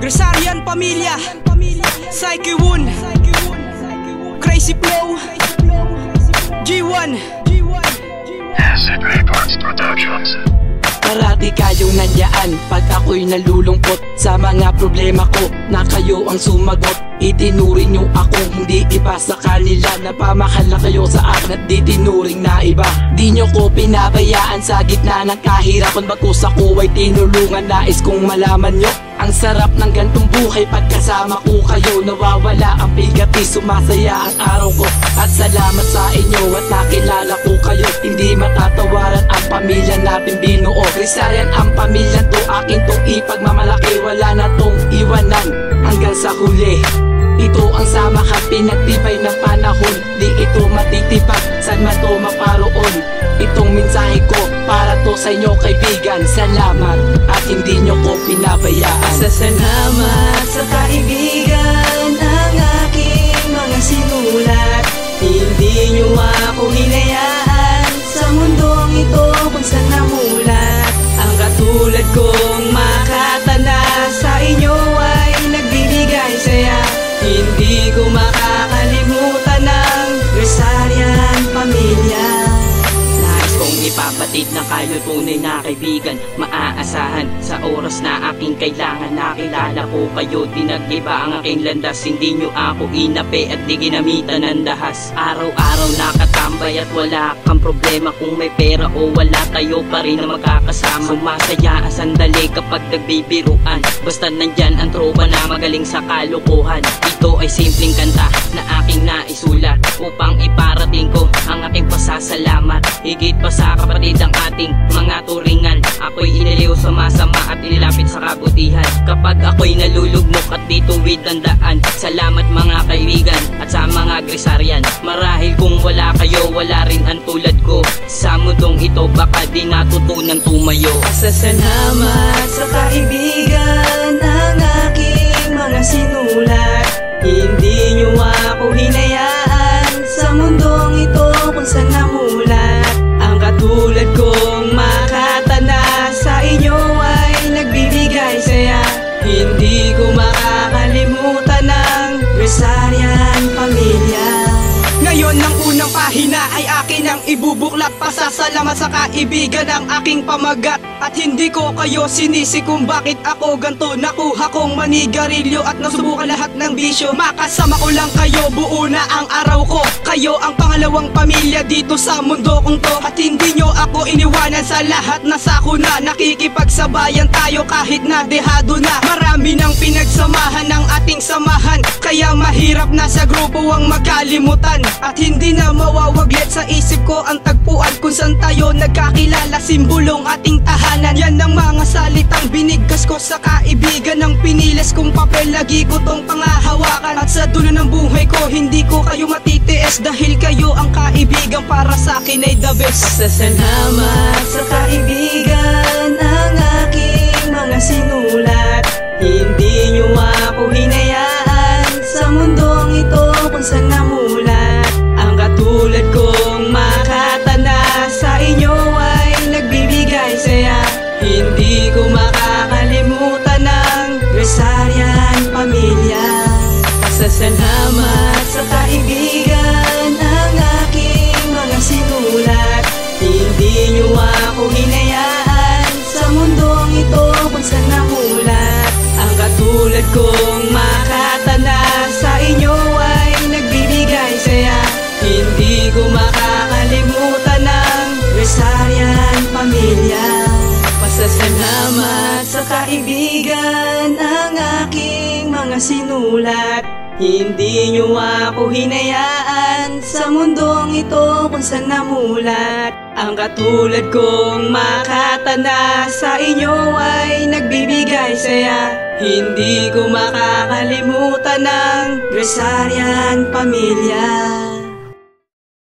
Grisarian Pamilya. Psyche Woon Crazy Flow. G1 Acid Records Productions. Parati kayo nandyan Pag ako'y nalulungkot Sa mga problema ko Na kayo ang sumagot. Itinuring nyo ako Hindi iba sa kanila. Napamahal na kayo sa akin At di tinuring na iba. Di nyo ko pinabayaan Sa gitna ng kahirapan. Bagkus ako ay tinulungan Nais kong malaman nyo. Ang sarap ng gantong buhay Pagkasama ko kayo Nawawala ang bigat. Di sumasaya ang araw ko. At salamat sa inyo At nakilala ko kayo. Hindi matatawaran ang pamilya natin binuo Rizalian ang pamilya to Akin tong ipagmamalaki Wala na tong iwanan. Hanggang sa huli ito ang samahan, pinagtibay ng panahon. Di ito matitibag, saan man to maparoon. Itong mensahe ko, para to sa inyo kaibigan. Salamat, at hindi nyo ko pinabayaan. Sasalamat sa kaibigan Hindi ko makakalimutan ang Grisarian pamilya. Nais kong ipapatid na kayo tunay na kaibigan. Maaasahan sa oras na aking kailangan. Nakilala ko kayo, di nag-iba ang aking landas. Hindi nyo ako inape at di ginamitan ng dahas. Araw-araw nakatambay at wala kang problema. Kung may pera o wala tayo pa rin na magkakasama. Sumasaya ang sandali kapag nagbibiruan. Basta nandyan ang tropa na magaling sa kalukuhan Ito ay simpleng kanta na aking naisulat Upang iparating ko ang aking pasasalamat. Higit pa sa kapatid ang ating mga turingan. Ako'y iniliw sa masama at inilapit sa kabutihan. Kapag ako'y nalulugmok at dituwid ang Salamat mga kaibigan mga grisaryan Marahil kung wala kayo, wala rin ang tulad ko. Sa mundong ito baka di natutunan tumayo. Sasalamat sa kaibigan ng aking mga sinulat. Hindi niyo ako hinayaan sa mundong ito kung saan namulat. Ang katulad kong makatanda sa inyo ay nagbibigay saya. Hindi ko makakalimutan ang Grisarian pamilya. Ngayon ng pahina ay akin ang ibubuklat Pasasalamat sa kaibigan ng aking pamagat. At hindi ko kayo sinisi kung bakit ako ganto. Nakuha kong manigarilyo at nasubukan lahat ng bisyo. Makasama ko lang kayo, buo na ang araw ko. Kayo ang pangalawang pamilya dito sa mundo kong to. At hindi nyo ako iniwanan sa lahat na sakuna Nakikipagsabayan tayo kahit na dehado na. Marami nang pinagsamahan ng ating samahan. Kaya mahirap na sa grupo ang magkalimutan. At hindi na mawawaglit sa isip ko ang tagpuan Kung saan tayo nagkakilala. Simbulong ating tahanan. Yan ang mga salitang binigkas ko sa kaibigan Ang pinilis kong papel Lagi ko tong pangahawakan. At sa dulo ng buhay ko Hindi ko kayo matitiis Dahil kayo ang kaibigan. Para sa akin ay the best. Sasalamat sa kaibigan ng aking mga sinulat. Hindi niyo ako hinayaan sa mundong ito kung saan ang Grisarian pamilya. Pasasalamat sa kaibigan ng aking mga sinulat. Hindi niyo ako hinayaan sa mundong ito kung saan namulat Ang katulad kong makatanda sa inyo ay nagbibigay saya. Hindi ko makakalimutan ang Grisarian pamilya. Pasasalamat sa kaibigan ng aking mga sinulat Hindi niyo ako hinayaan sa mundong ito kung saan namulat. Ang katulad kong makatanda sa inyo ay nagbibigay saya. Hindi ko makakalimutan ang Grisarian pamilya